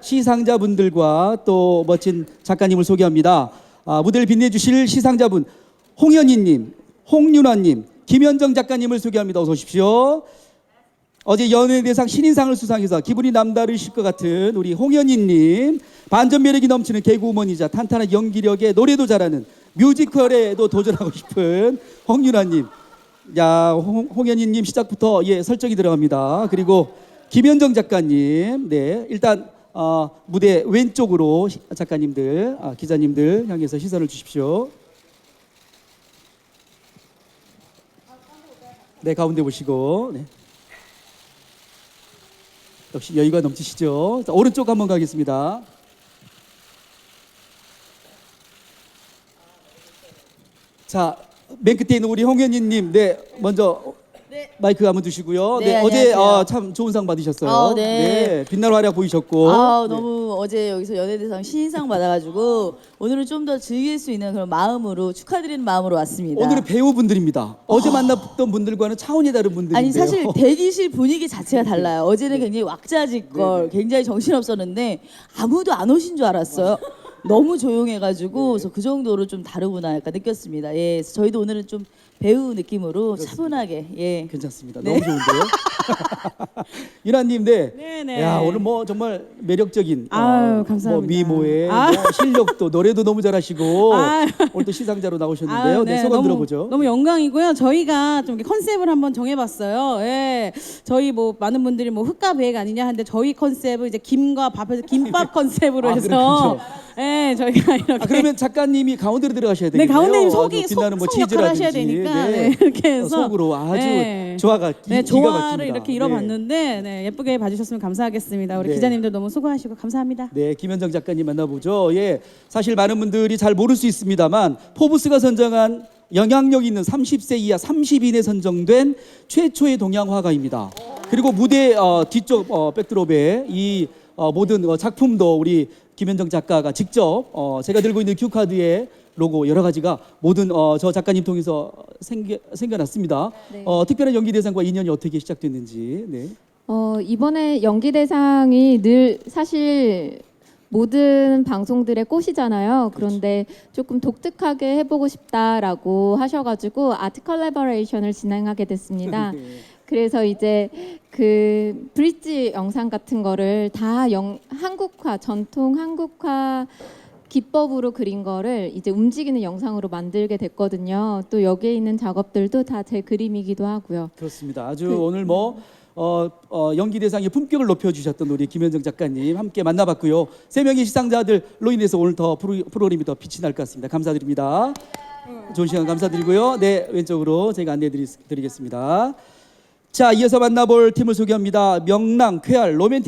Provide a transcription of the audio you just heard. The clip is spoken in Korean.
시상자분들과 또 멋진 작가님을 소개합니다. 아, 무대를 빛내주실 시상자분 홍현희님, 홍윤아님, 김현정 작가님을 소개합니다. 어서 오십시오. 어제 연예대상 신인상을 수상해서 기분이 남다르실 것 같은 우리 홍현희님 반전 매력이 넘치는 개그우먼이자 탄탄한 연기력에 노래도 잘하는 뮤지컬에도 도전하고 싶은 홍윤아님 야 홍, 홍현희님 시작부터 예 설정이 들어갑니다 그리고 김현정 작가님 네 일단 어, 무대 왼쪽으로 시- 작가님들 아, 기자님들 향해서 시선을 주십시오 네 가운데 보시고 네. 역시 여유가 넘치시죠. 자, 오른쪽 한번 가겠습니다. 자, 맨 끝에 있는 우리 홍현희님, 네, 먼저 마이크 한번 두시고요. 네, 네, 어제 안녕하세요. 어, 참 좋은 상 받으셨어요. 아, 네. 빛날 활약 보이셨고. 아 네. 너무 어제 여기서 연예대상 신인상 받아가지고 오늘은 좀 더 즐길 수 있는 그런 마음으로 축하드리는 마음으로 왔습니다. 오늘은 배우분들입니다. 어제 만났던 분들과는 차원이 다른 분들인데요. 아니 사실 대기실 분위기 자체가 달라요. 어제는 굉장히 왁자지껄, 굉장히 정신 없었는데 아무도 안 오신 줄 알았어요. 너무 조용해가지고 그래서 그 정도로 좀 다르구나 약간 느꼈습니다. 예, 그래서 저희도 오늘은 좀 배우 느낌으로 차분하게 예. 괜찮습니다. 네. 너무 좋은데요. 유나님, 네. 네네. 야 오늘 뭐 정말 매력적인 아유, 뭐 감사합니다. 미모에 아. 뭐 실력도 노래도 너무 잘하시고 아유. 오늘 또 시상자로 나오셨는데요. 아유, 네, 네, 소감 너무, 들어보죠. 너무 영광이고요. 저희가 좀 이렇게 컨셉을 한번 정해봤어요. 예, 저희 뭐 많은 분들이 뭐 흑과 백 아니냐 하는데 저희 컨셉은 이제 김과 밥에서 김밥 컨셉으로 아, 해서 그렇군요. 예, 저희가 이렇게 아, 그러면 작가님이 가운데로 들어가셔야 네 되겠네요. 가운데님 아주 속이 빛나는 뭐 속, 속 역할을 하셔야 치즈라든지. 되니까 네, 이렇게 해서 어, 속으로 아주 네. 조화가 기, 네, 기가 조화를 막힙니다. 이렇게 이뤄봤는데 네, 예쁘게 봐주셨으면 감사하겠습니다. 우리 네. 기자님들 너무 수고하시고 감사합니다. 네, 김현정 작가님 만나보죠. 예, 사실 많은 분들이 잘 모를 수 있습니다만 포브스가 선정한 영향력 있는 30세 이하 30인에 선정된 최초의 동양 화가입니다. 그리고 무대 어, 뒤쪽 어, 백드롭에 이 어, 모든 어, 작품도 우리 김현정 작가가 직접 어, 제가 들고 있는 큐카드에 로고 여러 가지가 모든 어, 저 작가님 통해서 생겨, 생겨났습니다. 네. 어, 특별한 연기 대상과 인연이 어떻게 시작됐는지. 네. 어, 이번에 연기 대상이 늘 사실 모든 방송들의 꽃이잖아요. 그런데 조금 독특하게 해보고 싶다라고 하셔가지고 아트 컬래버레이션을 진행하게 됐습니다. 네. 그래서 이제 그 브릿지 영상 같은 거를 다 영, 한국화 전통 한국화 기법으로 그린 거를 이제 움직이는 영상으로 만들게 됐거든요. 또 여기에 있는 작업들도 다 제 그림이기도 하고요. 그렇습니다. 아주 그- 오늘 뭐 어, 어, 연기 대상의 품격을 높여주셨던 우리 김현정 작가님 함께 만나봤고요. 세 명의 시상자들로 인해서 오늘 더 프로, 프로그램이 더 빛이 날 것 같습니다. 감사드립니다. 좋은 시간 감사드리고요. 네 왼쪽으로 제가 안내드리겠습니다. 자 이어서 만나볼 팀을 소개합니다. 명랑, 쾌활, 로맨틱